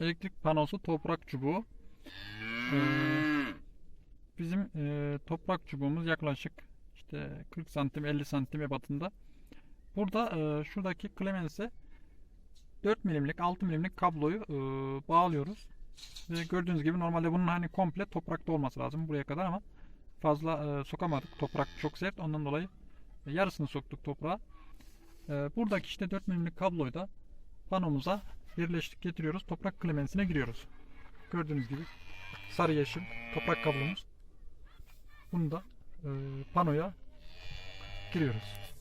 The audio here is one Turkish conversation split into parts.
elektrik panosu toprak çubuğu. Ee, bizim e, toprak çubuğumuz yaklaşık işte 40 santim 50 santim ebatında. Burada e, şuradaki klemense 4 milimlik 6 milimlik kabloyu e, bağlıyoruz. Ve gördüğünüz gibi normalde bunun hani komple toprakta olması lazım buraya kadar ama fazla e, sokamadık. Toprak çok sert ondan dolayı yarısını soktuk toprağa. E, buradaki işte 4 milimlik kabloyu da panomuza birleştik getiriyoruz. Toprak klemensine giriyoruz. Gördüğünüz gibi sarı yeşil toprak kablomuz. Bunu da e, panoya giriyoruz.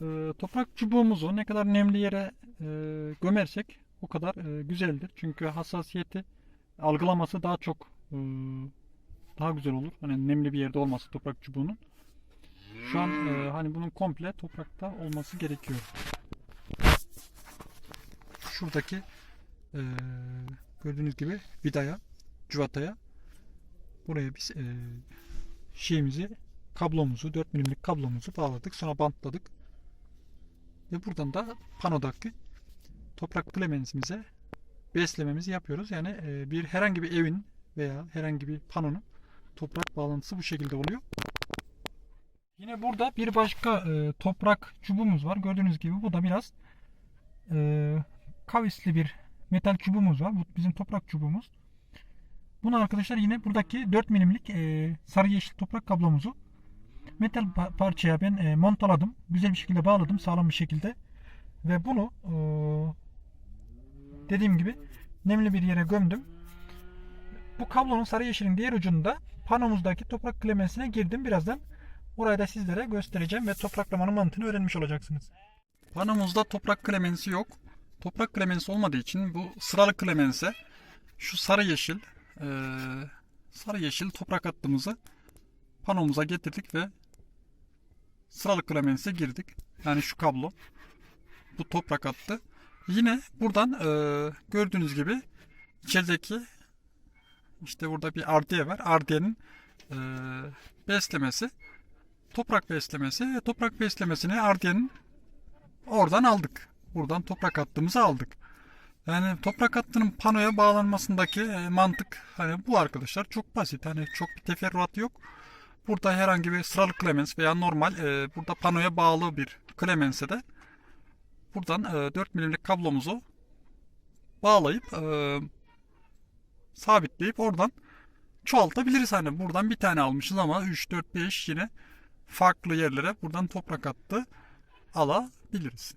E, toprak çubuğumuzu ne kadar nemli yere e, gömersek o kadar e, güzeldir. Çünkü hassasiyeti algılaması daha çok e, daha güzel olur. Hani nemli bir yerde olması toprak çubuğunun. Şu an e, hani bunun komple toprakta olması gerekiyor. Şuradaki e, gördüğünüz gibi vidaya, cuvataya buraya biz e, şeyimizi kablomuzu 4 milimlik kablomuzu bağladık. Sonra bantladık. Ve buradan da panodaki toprak klemensimize beslememizi yapıyoruz. Yani e, bir herhangi bir evin veya herhangi bir panonun toprak bağlantısı bu şekilde oluyor. Yine burada bir başka e, toprak çubuğumuz var. Gördüğünüz gibi bu da biraz e, kavisli bir metal çubuğumuz var. Bu bizim toprak çubuğumuz. Bunu arkadaşlar yine buradaki 4 milimlik e, sarı yeşil toprak kablomuzu metal pa- parçaya ben e, montaladım. Güzel bir şekilde bağladım. Sağlam bir şekilde. Ve bunu e, dediğim gibi nemli bir yere gömdüm. Bu kablonun sarı yeşilin diğer ucunda panomuzdaki toprak klemensine girdim. Birazdan orayı da sizlere göstereceğim ve topraklamanın mantığını öğrenmiş olacaksınız. Panomuzda toprak klemensi yok. Toprak klemensi olmadığı için bu sıralı klemense şu sarı yeşil eee, sarı yeşil toprak hattımızı panomuza getirdik ve sıralı klemense girdik. Yani şu kablo. Bu toprak hattı. Yine buradan eee, gördüğünüz gibi içerideki işte burada bir ardiye var. Ardiyenin eee, beslemesi toprak beslemesi toprak beslemesini ardiyenin oradan aldık. Buradan toprak hattımızı aldık. Yani toprak hattının panoya bağlanmasındaki e, mantık hani bu arkadaşlar çok basit. Hani çok bir teferruat yok. Burada herhangi bir sıralı klemens veya normal e, burada panoya bağlı bir klemense de buradan e, 4 milimlik kablomuzu bağlayıp e, sabitleyip oradan çoğaltabiliriz. Hani buradan bir tane almışız ama 3, 4, 5 yine farklı yerlere buradan toprak attı alabiliriz.